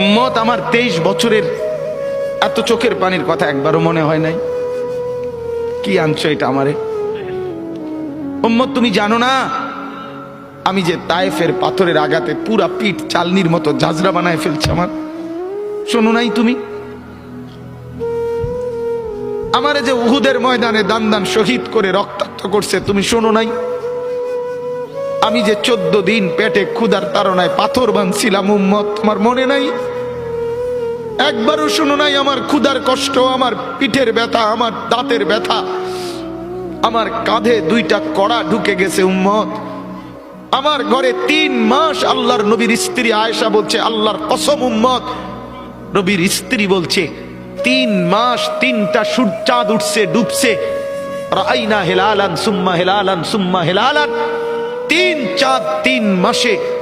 উম্মত আমার তেইশ বছরের, এত চোখের পানির কথা একবারও মনে হয় নাই। কি আনছো এটা আমারে? উম্মত, তুমি জানো না, আমি যে তায়েফের পাথরের আঘাতে পুরা পিঠ চালনির মতো জাজরা বানায় ফেলছে আমার। শোনো নাই তুমি? আমারে যে উহুদের ময়দানে দান দান শহীদ করে রক্তাক্ত করছে, তুমি শোনো নাই? আমি যে চোদ্দ দিন পেটে ক্ষুধার তাড়নায় পাথর বানছিলাম, উম্মত, তোমার মনে নাই? একবারও শোনো নাই, আমার ক্ষুধার কষ্ট, আমার পিঠের ব্যথা, আমার দাঁতের ব্যথা। আমার কাঁধে দুইটা কড়া ঢুকে গেছে, উম্মত। আমার ঘরে তিন মাস আল্লাহর নবীর স্ত্রী আয়েশা বলছে, আল্লাহর কসম, উম্মত। নবীর স্ত্রী বলছে, তিন মাস তিনটা সূর্য চাঁদ উঠছে, ডুবছে। রাইনা হেলালান, সুম্মা হেলালান সুম্মা হেলালান। তিন চাঁদ তিন মাসে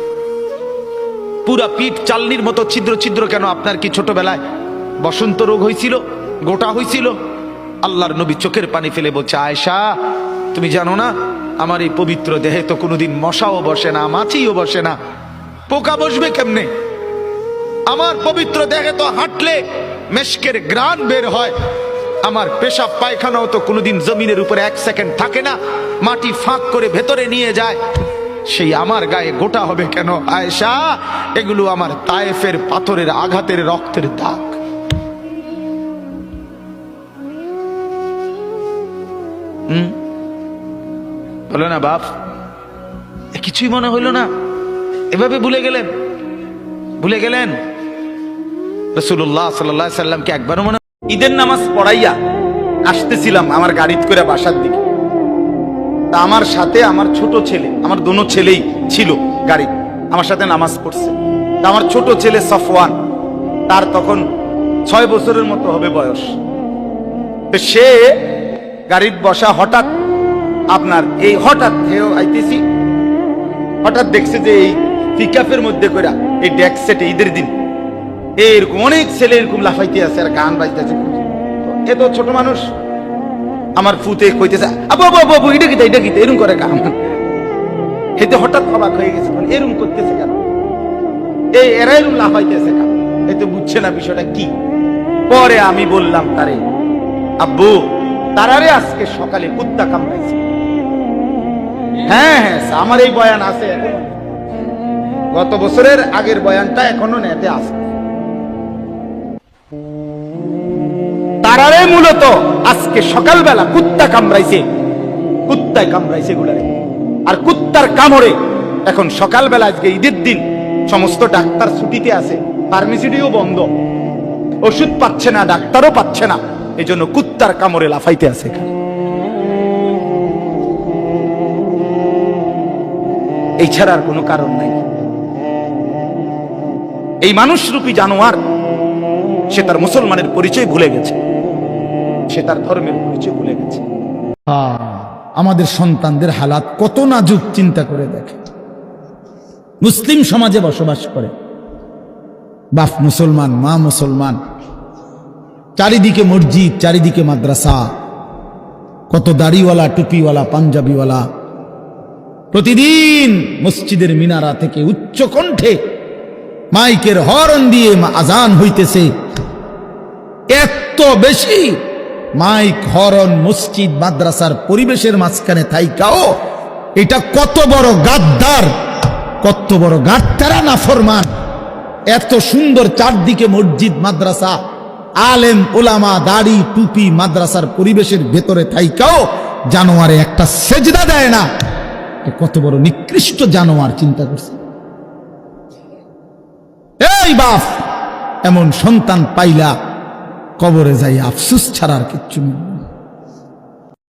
পুরা পিঠ চালনির মতো ছিদ্র ছিদ্র কেন আপনার কি ছোটবেলায় বসন্ত রোগ হয়েছিল গোটা হয়েছিল আল্লাহর নবী চোখের পানি ফেলে বলছে, আয়েশা, তুমি জানো না, আমার এই পবিত্র দেহে তো কোনোদিন মশাও বসে না, মাছিও বসে না। পোকা বসবে কেমনে? আমার পবিত্র দেহে তো হাঁটলে মেশকের গ্রান বের হয়। আমার পেশাব পায়খানাও তো কোনোদিন জমিনের উপরে এক সেকেন্ড থাকে না, মাটি ফাঁক করে ভেতরে নিয়ে যায়। সেই আমার গায়ে গোটা হবে কেন? আয়েশা, এগুলো আমার তায়েফের পাথরের আঘাতের রক্তের দাগ। বলো না বাপ কিছুই মনে হইল না। এভাবে ভুলে গেলেন। ভুলে গেলেন? রসুল্লাহ সাল্লাহ সাল্লামকে একবারও মনে ঈদের নামাজ পড়াইয়া আসতেছিলাম আমার গাড়িতে করে বাসার দিকে। তা আমার সাথে আমার ছোট ছেলে, আমার দুনো ছেলেই ছিল গাড়ি, আমার সাথে নামাজ পড়ছে। তা আমার ছোট ছেলে সফওয়ান, তার তখন ছয় বছরের মতো হবে বয়স। তো সে গাড়ির বসা হঠাৎ আপনার এই হঠাৎ হেও আইতেছি, হঠাৎ দেখছে যে এই পিকআপের মধ্যে করে এই ডেক সেটে ঈদের দিন। এরকম অনেক ছেলে এরকম লাফাইতে আছে আর গান বাজতেছে। এত ছোট মানুষ আমার ফুতে কইতেছে আবু আবু আবু, আবু এটা কিতা এটা কিতা এরকম করে গান এতে হঠাৎ অবাক হয়ে গেছে মানে এরকম করতেছে কেন? এই এরা এরকম লাফাইতেছে কেন? এতে বুঝছে না বিষয়টা কি? পরে আমি বললাম তারে আব্বু তারারে আজকে সকালে কুত্তা কামড়াইছে। হ্যাঁ হ্যাঁ আমার এই বয়ান আছে। গত বছরের আগের বয়ানটা এখনও নেতে আছে। মূলত আজকে সকালবেলা কুত্তা কামড়াইছে। কুত্তায় কামড়াইছে গুলারে আর কুত্তার কামড়ে এখন সকালবেলা আজকে ঈদের দিন সমস্ত ডাক্তার ছুটিতে আছে, ফার্মেসিটিও বন্ধ। ওষুধ পাচ্ছে না, ডাক্তারও পাচ্ছে না এই জন্য কুত্তার কামড়ে লাফাইতে আছে এই ছাড়া আর কোনো কারণ নাই। এই মানুষরূপী জানোয়ার, সে তার মুসলমানের পরিচয় ভুলে গেছে। সে তার ধর্মের পরিচয় ভুলে গেছে। আমাদের সন্তানদের হালাত কত নাজুক চিন্তা করে দেখে। মুসলিম সমাজে বসবাস করে। বাপ মুসলমান, মা মুসলমান। চারিদিকে মসজিদ, চারিদিকে মাদ্রাসা। কত দাড়িওয়ালা, টুপিওয়ালা, পাঞ্জাবিওয়ালা। প্রতিদিন মসজিদের মিনারা থেকে উচ্চ কণ্ঠে মাইকের হরন দিয়ে আজান হইতেছে। এত বেশি মাইক হরন মসজিদ মাদ্রাসার পরিবেশের মাঝখানে থাইকাও এটা কত বড় গাদ্দার, কত বড় গাদ্দারা না ফরমান। এত সুন্দর চারদিকে মসজিদ, মাদ্রাসা, আলেম, ওলামা, দাড়ি, টুপি মাদ্রাসার পরিবেশের ভেতরে থাইকাও জানোয়ারে একটা সেজদা দেয় না। কত বড় নিকৃষ্ট জানোয়ার, চিন্তা করছে এই বাপ, এমন সন্তান পাইলা কবরে যাই আফসুস ছাড়ার কিচ্ছু নেই।